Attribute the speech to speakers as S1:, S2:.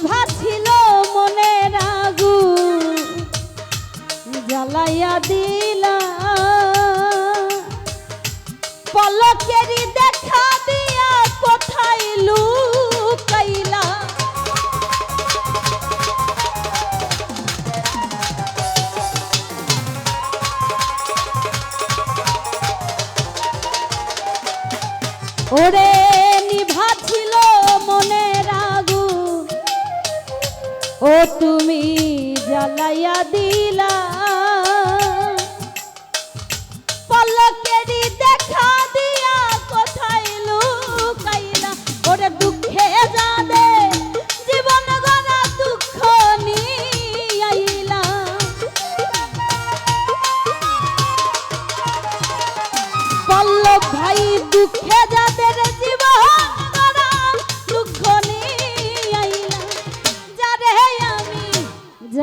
S1: নিভা ছিল মনের আগুন জ্বালাইয়া দিলা পলকেরই দেখা দিয়া কোথায় লুকাইলা? ওরে নিভা ও তুমি জ্বালাইয়া দিলা। পলকেরই দেখা দিয়া কোথায় লুকাইলা? ওরে দুঃখে যাবে, জীবন গড়া দুঃখ নিয়াইলা পল্লব ভাই দুঃখে